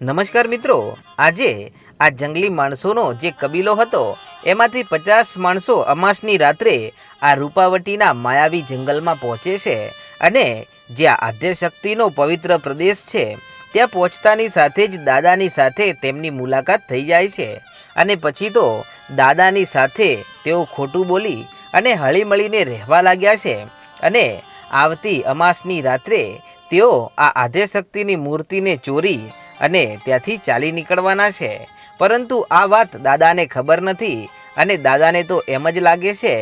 નમસ્કાર મિત્રો, આજે આ જંગલી માણસોનો જે કબીલો હતો, એમાંથી પચાસ માણસો અમાસની રાત્રે આ રૂપાવટીના માયાવી જંગલમાં પહોંચે છે અને જે આદ્યશક્તિનો પવિત્ર પ્રદેશ છે, ત્યાં પહોંચતાની સાથે જ દાદાની સાથે તેમની મુલાકાત થઈ જાય છે અને પછી તો દાદાની સાથે તેઓ ખોટું બોલી અને હળીમળીને રહેવા લાગ્યા છે અને આવતી અમાસની રાત્રે તેઓ આ આદ્યશક્તિની મૂર્તિને ચોરી અને ત્યાંથી ચાલી નીકળવાના છે. પરંતુ આ વાત દાદાને ખબર નથી અને દાદાને તો એમ જ લાગે છે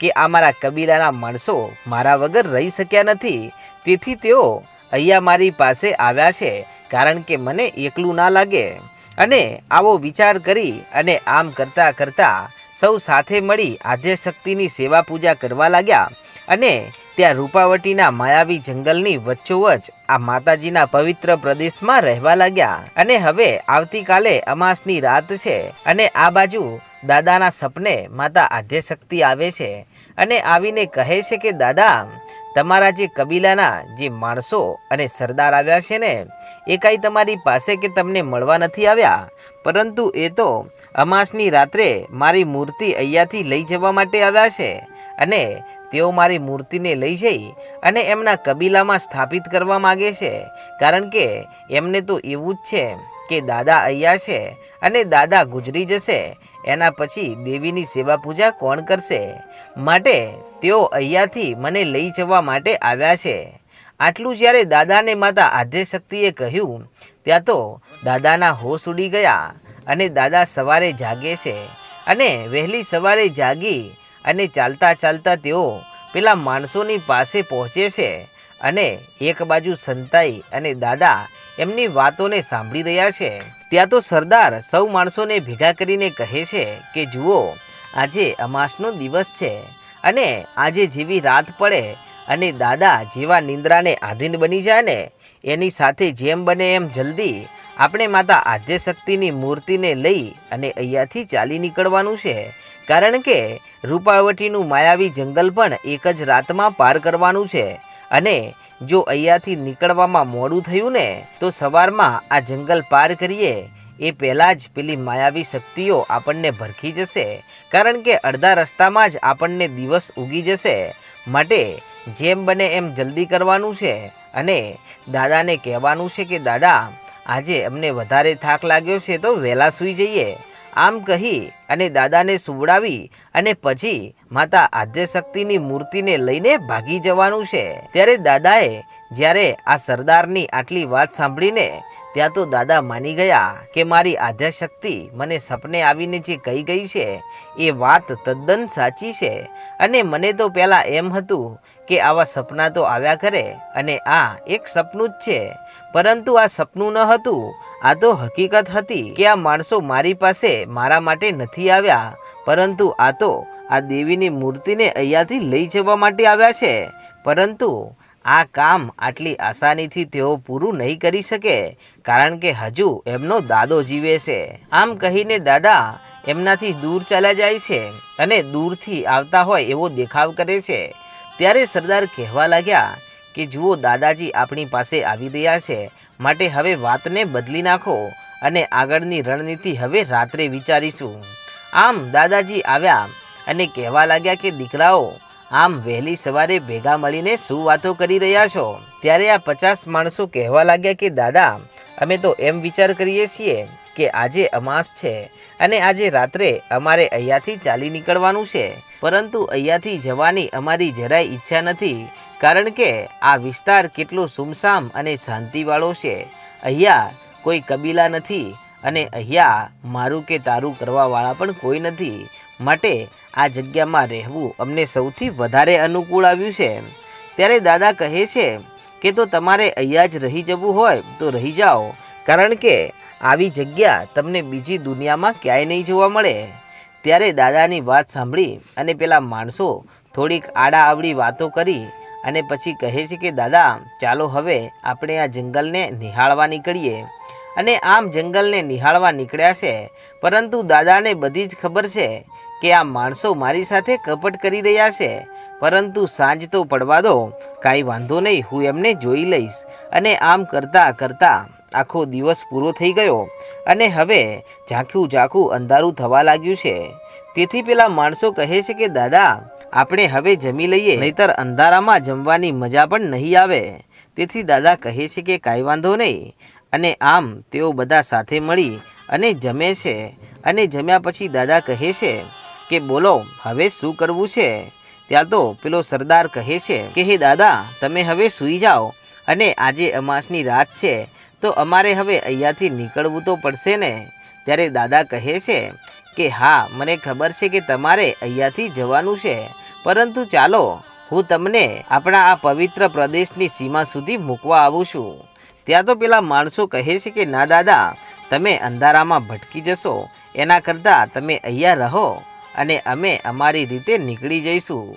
કે આ મારા કબીલાના માણસો મારા વગર રહી શક્યા નથી. તેથી તેઓ અહીંયા મારી પાસે આવ્યા છે કારણ કે મને એકલું ના લાગે. અને આવો વિચાર કરી અને આમ કરતાં કરતાં સૌ સાથે મળી આદ્યશક્તિની સેવા પૂજા કરવા લાગ્યા અને ત્યાં રૂપાવટીના માયાવી જંગલની વચ્ચોવચ આ માતાજીના પવિત્ર પ્રદેશમાં રહેવા લાગ્યા. અને હવે આવતીકાલે અમાસની રાત છે અને આ બાજુ દાદાના સપને માતા આદ્યશક્તિ આવે છે અને આવીને કહે છે કે, દાદા, તમારા જે કબીલાના જે માણસો અને સરદાર આવ્યા છે ને, એ કાંઈ તમારી પાસે કે તમને મળવા નથી આવ્યા? પરંતુ એ તો અમાસની રાત્રે મારી મૂર્તિ અહીંયાથી લઈ જવા માટે આવ્યા છે. અને તેઓ મારી મૂર્તિને લઈ જઈ અને એમના કબીલામાં સ્થાપિત કરવા માગે છે. કારણ કે એમને તો એવું જ છે કે દાદા અહીંયા છે અને દાદા ગુજરી જશે. એના પછી દેવીની સેવા પૂજા કોણ કરશે? માટે તેઓ અહીંયાથી મને લઈ જવા માટે આવ્યા છે. આટલું જ્યારે દાદાને માતા આદ્યશક્તિએ કહ્યું, ત્યાં તો દાદાના હોશ ઉડી ગયા અને દાદા સવારે જાગે છે અને વહેલી સવારે જાગી અને ચાલતા ચાલતા તેઓ પેલા માણસોની પાસે પહોંચે છે અને એક બાજુ સંતાઈ અને દાદા એમની વાતોને સાંભળી રહ્યા છે. ત્યાં તો સરદાર સૌ માણસોને ભેગા કરીને કહે છે કે, જુઓ, આજે અમાસનો દિવસ છે અને આજે જેવી રાત પડે અને દાદા જેવા નિંદ્રાને આધીન બની જાય ને. એની સાથે જેમ બને એમ જલ્દી આપણે માતા આદ્યશક્તિની મૂર્તિને લઈ અને અહીંયાથી ચાલી નીકળવાનું છે. કારણ કે રૂપાવટીનું માયાવી જંગલ પણ એક જ રાતમાં પાર કરવાનું છે. અને જો અહીંયાથી નીકળવામાં મોડું થયું ને, તો સવારમાં આ જંગલ પાર કરીએ, એ પહેલાં જ પેલી માયાવી શક્તિઓ આપણને ભરખી જશે. કારણ કે અડધા રસ્તામાં જ આપણને દિવસ ઉગી જશે. માટે જેમ બને એમ જલ્દી કરવાનું છે. અને દાદાને કહેવાનું છે કે, દાદા આજે અમને વધારે થાક લાગ્યો છે તો વહેલા સૂઈ જઈએ. આમ કહી અને દાદાને સુવડાવી અને પછી માતા આદ્યશક્તિની મૂર્તિને લઈને ભાગી જવાનું છે. ત્યારે દાદાએ જ્યારે આ સરદારની આટલી વાત સાંભળીને ત્યાં તો દાદા માની ગયા કે મારી આધ્યાશક્તિ મને સપને આવીને જે કહી ગઈ છે, એ વાત તદ્દન સાચી છે. અને મને તો પહેલાં એમ હતું કે આવા સપના તો આવ્યા કરે અને આ એક સપનું જ છે. પરંતુ આ સપનું ન હતું. આ તો હકીકત હતી કે આ માણસો મારી પાસે મારા માટે નથી આવ્યા. પરંતુ આ તો આ દેવીની મૂર્તિને અહીંયાથી લઈ જવા માટે આવ્યા છે. પરંતુ આ કામ આટલી આસાનીથી તેઓ પૂરું નહીં કરી શકે, કારણ કે હજુ એમનો દાદો જીવે છે. આમ કહીને દાદા એમનાથી દૂર ચાલ્યા જાય છે અને દૂરથી આવતા હોય એવો દેખાવ કરે છે. ત્યારે સરદાર કહેવા લાગ્યા કે, જુઓ, દાદાજી આપણી પાસે આવી રહ્યા છે. માટે હવે વાતને બદલી નાખો અને આગળની રણનીતિ હવે રાત્રે વિચારીશું. આમ દાદાજી આવ્યા અને કહેવા લાગ્યા કે, દીકરાઓ આમ વહેલી સવારે ભેગા મળીને શું વાતો કરી રહ્યા છો? ત્યારે આ પચાસ માણસો કહેવા લાગ્યા કે, દાદા, અમે તો એમ વિચાર કરીએ છીએ કે આજે અમાસ છે અને આજે રાત્રે અમારે અહીંયાથી ચાલી નીકળવાનું છે. પરંતુ અહીંયાથી જવાની અમારી જરાય ઈચ્છા નથી, કારણ કે આ વિસ્તાર કેટલો સુમસામ અને શાંતિવાળો છે. અહીંયા કોઈ કબીલા નથી અને અહીંયા મારું કે તારું કરવાવાળા પણ કોઈ નથી. માટે આ જગ્યામાં રહેવું અમને સૌથી વધારે અનુકૂળ આવ્યું છે. ત્યારે દાદા કહે છે કે તો તમારે અહીંયા જ રહી જવું હોય તો રહી જાઓ, કારણ કે આવી જગ્યા તમને બીજી દુનિયામાં ક્યાંય નહીં જોવા મળે. ત્યારે દાદાની વાત સાંભળી અને પેલા માણસો થોડીક આડા આવડી વાતો કરી અને પછી કહે છે કે, દાદા, ચાલો હવે આપણે આ જંગલને નિહાળવા નીકળીએ. અને આમ જંગલને નિહાળવા નીકળ્યા છે. પરંતુ દાદાને બધી જ ખબર છે કે આ માણસો મારી સાથે કપટ કરી રહ્યા છે. પરંતુ સાંજ તો પડવા દો. કાંઈ વાંધો નહીં, હું એમને જોઈ લઈશ. અને આમ કરતાં કરતાં આખો દિવસ પૂરો થઈ ગયો. અને હવે ઝાંખું ઝાંખું અંધારું થવા લાગ્યું છે. તેથી પેલા માણસો કહે છે કે, દાદા, આપણે હવે જમી લઈએ. નહીતર અંધારામાં જમવાની મજા પણ નહીં આવે. તેથી દાદા કહે છે કે, કાંઈ વાંધો નહીં. અને આમ તેઓ બધા સાથે મળી અને જમે છે. અને જમ્યા પછી દાદા કહે છે કે બોલો, હવે શું કરવું છે? ત્યાં તો પેલો સરદાર કહે છે કે, હે દાદા, તમે હવે સૂઈ જાઓ અને આજે અમાસની રાત છે, તો અમારે હવે અહીંયાથી નીકળવું તો પડશે ને? ત્યારે દાદા કહે છે કે, હા, મને ખબર છે કે તમારે અહીંયાથી જવાનું છે, પરંતુ ચાલો, હું તમને આપણા આ પવિત્ર પ્રદેશની સીમા સુધી મૂકવા આવું છું. ત્યાં તો પેલા માણસો કહે છે કે, ના દાદા, તમે અંધારામાં ભટકી જશો, એના કરતાં તમે અહીંયા રહો. અને અમે અમારી રીતે નીકળી જઈશું.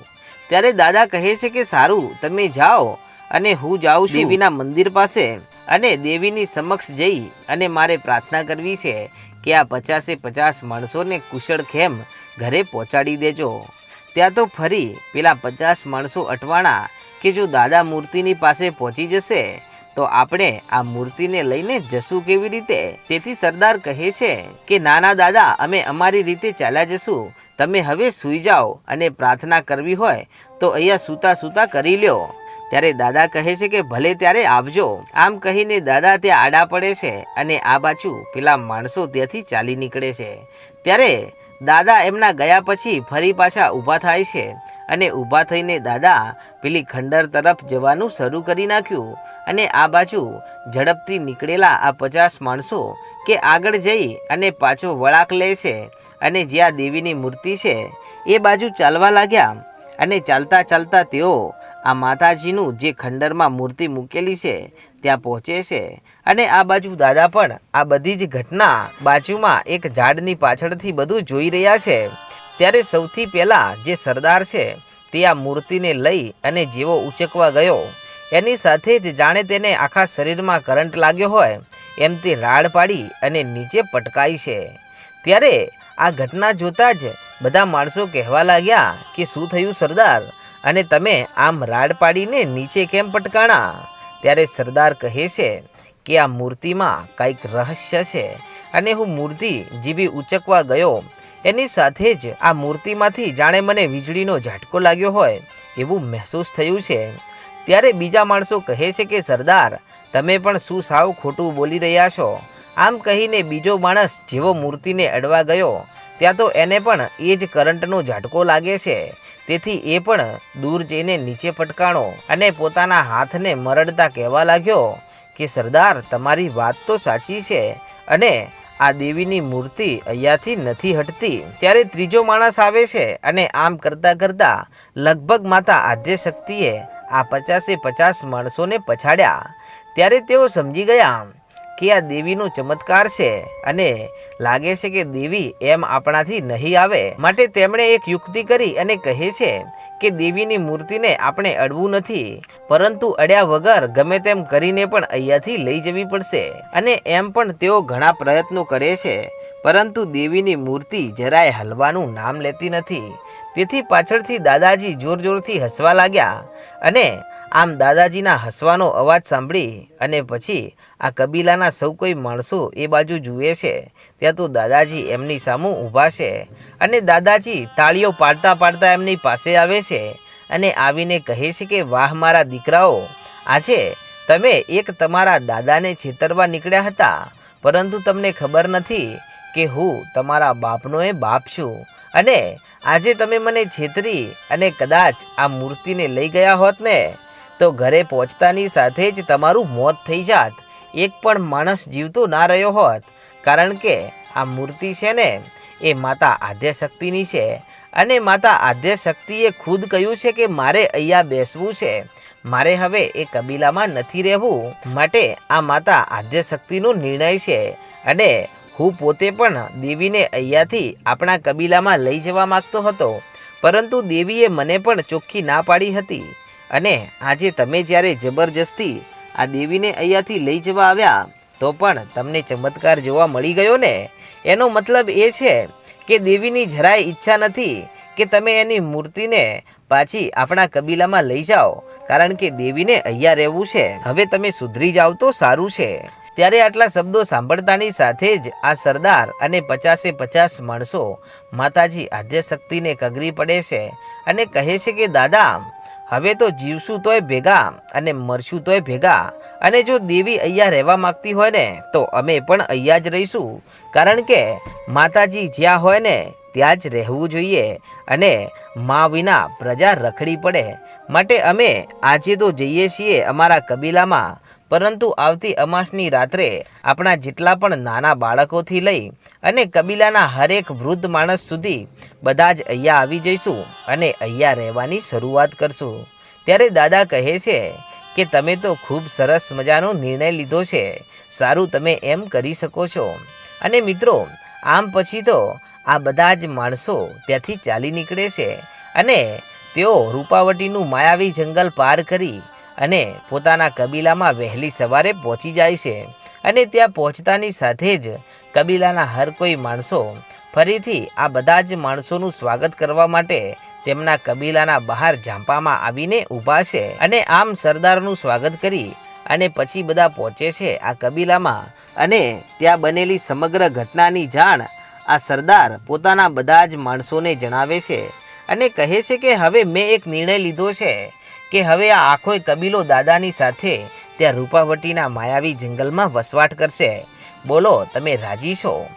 ત્યારે દાદા કહે છે કે સારું તમે જાઓ અને હું જાઉં છું. દેવીના મંદિર પાસે અને દેવીની સમક્ષ જઈ અને મારે પ્રાર્થના કરવી છે કે આ પચાસે પચાસ માણસોને કુશળ ખેમ ઘરે પહોંચાડી દેજો. ત્યાં તો ફરી પેલા પચાસ માણસો અટવાણા કે જો દાદા મૂર્તિની પાસે પહોંચી જશે તો આપણે આ મૂર્તિને લઈને જશું કેવી રીતે? તેથી સરદાર કહે છે કે, નાના દાદા, અમે અમારી રીતે ચાલ્યા જશું. તમે હવે સૂઈ જાઓ અને પ્રાર્થના કરવી હોય તો અહીંયા સૂતા સૂતા કરી લ્યો. ત્યારે દાદા કહે છે કે, ભલે ત્યારે આવજો. આમ કહીને દાદા ત્યાં આડા પડે છે અને આ બાજુ પેલા માણસો ત્યાંથી ચાલી નીકળે છે. ત્યારે દાદા એમના ગયા પછી ફરી પાછા ઊભા થાય છે અને ઊભા થઈને દાદા પેલી ખંડર તરફ જવાનું શરૂ કરી નાખ્યું અને આ બાજુ ઝડપથી નીકળેલા આ પચાસ માણસો કે આગળ જઈ અને પાછો વળાક લે છે અને જ્યાં દેવીની મૂર્તિ છે એ બાજુ ચાલવા લાગ્યા. અને ચાલતા ચાલતા તેઓ આ માતાજીનું જે ખંડરમાં મૂર્તિ મૂકેલી છે, ત્યાં પહોંચે છે. અને આ બાજુ દાદા પણ આ બધી જ ઘટના બાજુમાં એક ઝાડની પાછળથી બધું જોઈ રહ્યા છે. ત્યારે સૌથી પહેલાં જે સરદાર છે, તે આ મૂર્તિને લઈ અને જેવો ઉચકવા ગયો. એની સાથે જ જાણે તેને આખા શરીરમાં કરંટ લાગ્યો હોય, એમ તે રાડ પાડી અને નીચે પટકાઈ છે. ત્યારે આ ઘટના જોતાં જ બધા માણસો કહેવા લાગ્યા કે શું થયું સરદાર? અને તમે આમ રાડ પાડીને નીચે કેમ પટકાણા? ત્યારે સરદાર કહે છે કે આ મૂર્તિમાં કંઈક રહસ્ય છે અને હું મૂર્તિ જીવી ઉચકવા ગયો. એની સાથે જ આ મૂર્તિમાંથી જાણે મને વીજળીનો ઝાટકો લાગ્યો હોય એવું મહેસૂસ થયું છે. ત્યારે બીજા માણસો કહે છે કે સરદાર, તમે પણ શું સાવ ખોટું બોલી રહ્યા છો? આમ કહીને બીજો માણસ જેવો મૂર્તિને અડવા ગયો. ત્યાં તો એને પણ એ જ કરંટનો ઝાટકો લાગે છે. તેથી એ પણ દૂર જઈને નીચે પટકાણો અને પોતાના હાથને મરડતા કહેવા લાગ્યો કે, સરદાર, તમારી વાત તો સાચી છે અને આ દેવીની મૂર્તિ અહીંયાથી નથી હટતી. ત્યારે ત્રીજો માણસ આવે છે અને આમ કરતાં કરતાં લગભગ માતા આદ્ય શક્તિએ આ પચાસે પચાસ માણસોને પછાડ્યા. ત્યારે તેઓ સમજી ગયા કે આ દેવીનો ચમત્કાર છે અને લાગે છે કે દેવી એમ આપણાથી નહીં આવે. માટે તેમણે એક યુક્તિ કરી અને કહે છે કે દેવીની મૂર્તિને આપણે અડવું નથી, પરંતુ અડ્યા વગર ગમે તેમ કરીને પણ અહીંયાથી લઈ જવી પડશે. અને એમ પણ તેઓ ઘણા પ્રયત્નો કરે છે, પરંતુ દેવીની મૂર્તિ જરાય હલવાનું નામ લેતી નથી. તેથી પાછળથી દાદાજી જોર જોરથી હસવા લાગ્યા અને આમ દાદાજીના હસવાનો અવાજ સાંભળી અને પછી આ કબીલાના સૌ કોઈ માણસો એ બાજુ જુએ છે. ત્યાં તો દાદાજી એમની સામું ઊભા છે અને દાદાજી તાળીઓ પાડતા પાડતા એમની પાસે આવે છે અને આવીને કહે છે કે, વાહ મારા દીકરાઓ, આજે તમે એક તમારા દાદાને છેતરવા નીકળ્યા હતા. પરંતુ તમને ખબર નથી કે હું તમારા બાપનો એ બાપ છું. અને આજે તમે મને છેતરી અને કદાચ આ મૂર્તિને લઈ ગયા હોત ને તો ઘરે પહોંચતાની સાથે જ તમારું મોત થઈ જાત. એક પણ માણસ જીવતો ના રહ્યો હોત. કારણ કે આ મૂર્તિ છે ને, એ માતા આદ્યશક્તિની છે. અને માતા આદ્ય શક્તિએ ખુદ કહ્યું છે કે મારે અહીંયા બેસવું છે. મારે હવે એ કબીલામાં નથી રહેવું. માટે આ માતા આદ્યશક્તિનો નિર્ણય છે. અને હું પોતે પણ દેવીને અહીંયાથી આપણા કબીલામાં લઈ જવા માગતો હતો. પરંતુ દેવીએ મને પણ ચોખ્ખી ના પાડી હતી. અને આજે તમે જ્યારે જબરજસ્તી આ દેવીને અહીંયાથી લઈ જવા આવ્યા, તો પણ તમને ચમત્કાર જોવા મળી ગયો ને? એનો મતલબ એ છે કે દેવીની જરાય ઈચ્છા નથી કે તમે એની મૂર્તિને પાછી આપણા કબીલામાં લઈ જાઓ, કારણ કે દેવીને અહીંયા રહેવું છે. હવે તમે સુધરી જાઓ તો સારું છે. ત્યારે આટલા શબ્દો સાંભળતાની સાથે જ આ સરદાર અને પચાસે પચાસ માણસો માતાજી આદ્યશક્તિને કગરી પડે છે અને કહે છે કે, દાદા હવે તો જીવશું તોય ભેગા અને મરશું તોય ભેગા. અને જો દેવી અહીંયા રહેવા માંગતી હોય ને, તો અમે પણ અહીંયા જ રહીશું. કારણ કે માતાજી જ્યાં હોય ને, ત્યાં જ રહેવું જોઈએ અને મા વિના પ્રજા રખડી પડે. માટે અમે આજે તો જઈએ છીએ અમારા કબીલામાં. પરંતુ આવતી અમાસની રાત્રે આપણા જેટલા પણ નાના બાળકોથી લઈ અને કબીલાના હરેક વૃદ્ધ માણસ સુધી બધા જ અહીંયા આવી જઈશું અને અહીંયા રહેવાની શરૂઆત કરશું. ત્યારે દાદા કહે છે કે તમે તો ખૂબ સરસ મજાનો નિર્ણય લીધો છે. સારું તમે એમ કરી શકો છો. અને મિત્રો, આમ પછી તો આ બધા જ માણસો ત્યાંથી ચાલી નીકળે છે અને તેઓ રૂપાવટીનું માયાવી જંગલ પાર કરી અને પોતાના કબીલામાં વહેલી સવારે પહોંચી જાય છે. અને ત્યાં પહોંચતાની સાથે જ કબીલાના હર કોઈ માણસો ફરીથી આ બધા જ માણસોનું સ્વાગત કરવા માટે તેમના કબીલાના બહાર ઝાંપામાં આવીને ઊભા છે અને આમ સરદારનું સ્વાગત કરી અને પછી બધા પહોંચે છે આ કબીલામાં. અને ત્યાં બનેલી સમગ્ર ઘટનાની જાણ આ સરદાર પોતાના બધા જ માણસોને જણાવે છે અને કહે છે કે હવે મેં એક નિર્ણય લીધો છે. કે હવે આ આખો કબીલો દાદાની સાથે ત્યાં રૂપાવટીના માયાવી જંગલમાં વસવાટ કરશે. બોલો, તમે રાજી છો?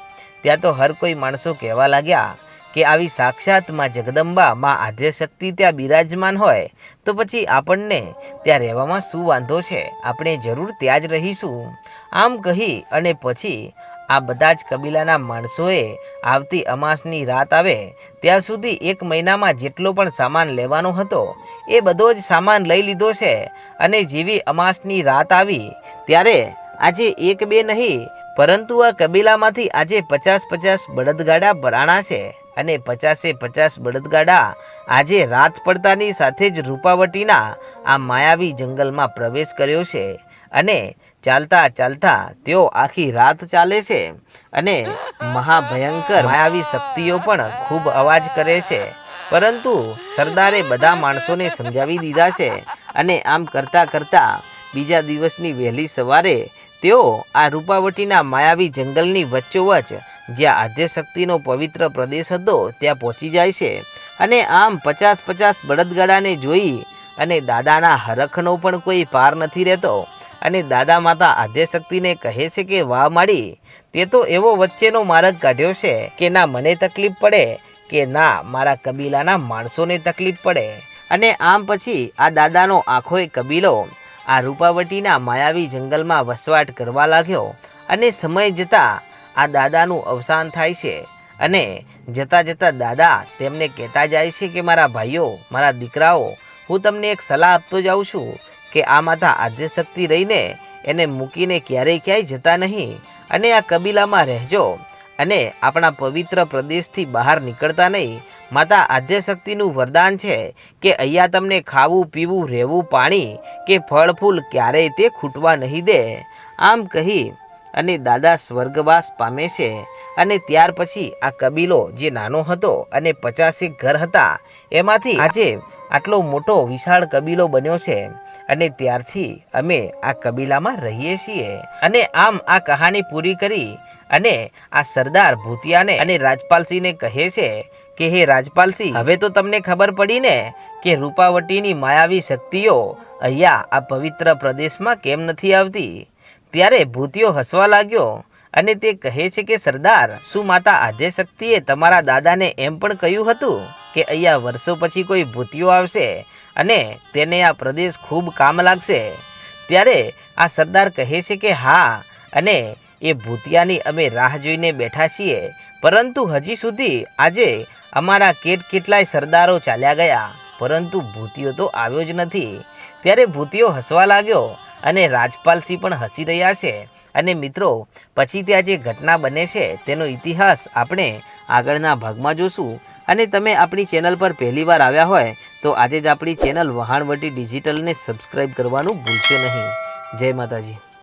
ત્યાં તો હર કોઈ માણસો કહેવા લાગ્યા કે આવી સાક્ષાતમાં જગદંબા માં આદ્યશક્તિ ત્યાં બિરાજમાન હોય, તો પછી આપણને ત્યાં રહેવામાં શું વાંધો છે? આપણે જરૂર ત્યાં જ રહીશું. આમ કહી અને પછી આ બધા જ કબીલાના માણસોએ આવતી અમાસની રાત આવે, ત્યાં સુધી એક મહિનામાં જેટલો પણ સામાન લેવાનો હતો, એ બધો જ સામાન લઈ લીધો છે. અને જેવી અમાસની રાત આવી, ત્યારે આજે એક બે નહીં, પરંતુ આ કબીલામાંથી આજે પચાસ પચાસ બળદગાડા ભરાણા છે. અને પચાસે પચાસ બળદગાડા આજે રાત પડતાની સાથે જ રૂપાવટીના આ માયાવી જંગલમાં પ્રવેશ કર્યો છે. અને ચાલતા ચાલતા તેઓ આખી રાત ચાલે છે અને મહાભયંકર માયાવી શક્તિઓ પણ ખૂબ અવાજ કરે છે. પરંતુ સરદારે બધા માણસોને સમજાવી દીધા છે અને આમ કરતાં કરતાં બીજા દિવસની વહેલી સવારે તેઓ આ રૂપાવટીના માયાવી જંગલની વચ્ચોવચ જ્યાં આદ્યશક્તિનો પવિત્ર પ્રદેશ હતો ત્યાં પહોંચી જાય છે અને આમ પચાસ પચાસ બળદગાડાને જોઈ અને દાદાના હરખનો પણ કોઈ પાર નથી રહેતો. અને દાદા માતા આદ્યશક્તિને કહે છે કે, વાહ માડી, તે તો એવો વચ્ચેનો માર્ગ કાઢ્યો છે કે ના મને તકલીફ પડે, કે ના મારા કબીલાના માણસોને તકલીફ પડે. અને આમ પછી આ દાદાનો આખોય કબીલો આ રૂપાવટીના માયાવી જંગલમાં વસવાટ કરવા લાગ્યો. અને સમય જતાં આ દાદાનું અવસાન થાય છે. અને જતાં જતાં દાદા તેમને કહેતા જાય છે કે, મારા ભાઈઓ, મારા દીકરાઓ હું તમને એક સલાહ આપતો જાઉં છું કે આ માતા આદ્યશક્તિ રહીને એને મૂકીને ક્યારેય ક્યાંય જતા નહીં અને આ કબીલામાં રહેજો અને આપણા પવિત્ર પ્રદેશથી બહાર નીકળતા નહીં. માતા આદ્યશક્તિનું વરદાન છે કે અહીંયા તમને ખાવું, પીવું, રહેવું, પાણી કે ફળ, ફૂલ ક્યારેય તે ખૂટવા નહીં દે. આમ કહી અને દાદા સ્વર્ગવાસ પામે છે અને ત્યાર પછી આ કબીલો જે નાનો હતો અને પચાસેક ઘર હતા, એમાંથી આજે આટલો મોટો વિશાળ કબીલો બન્યો છે અને ત્યારથી અમે આ કબીલામાં રહીએ છીએ. અને આમ આ કહાની પૂરી કરી અને આ સરદાર ભૂતિયાને અને રાજપાલસિંહને કહે છે કે, હે રાજપાલસિંહ, હવે તો તમને ખબર પડી ને કે રૂપાવટીની માયાવી શક્તિઓ અહીંયા આ પવિત્ર પ્રદેશમાં કેમ નથી આવતી? ત્યારે ભૂતિયો હસવા લાગ્યો અને તે કહે છે કે, સરદાર, શું માતા આદ્યશક્તિએ તમારા દાદાને એમ પણ કહ્યું હતું? કે અહીંયા વર્ષો પછી કોઈ ભૂતિયો આવશે અને તેને આ પ્રદેશ ખૂબ કામ લાગશે. ત્યારે આ સરદાર કહે છે કે હા, અને એ ભૂતિયાની અમે રાહ જોઈને બેઠા છીએ. પરંતુ હજી સુધી આજે અમારા કેટ કેટલાય સરદારો ચાલ્યા ગયા. પરંતુ ભૂતિયો તો આવ્યો જ નથી. ત્યારે ભૂતિયો હસવા લાગ્યો અને રાજપાલસિંહ પણ હસી રહ્યા છે. અને મિત્રો, પછી ત્યાં જે ઘટના બને છે, તેનો ઇતિહાસ આપણે આગળના ભાગમાં જોશું. અને તમે આપણી ચેનલ પર પહેલીવાર આવ્યા હોય, તો આજે જ આપણી ચેનલ વહાણવટી ડિજિટલને સબસ્ક્રાઈબ કરવાનું ભૂલશો નહીં. જય માતાજી.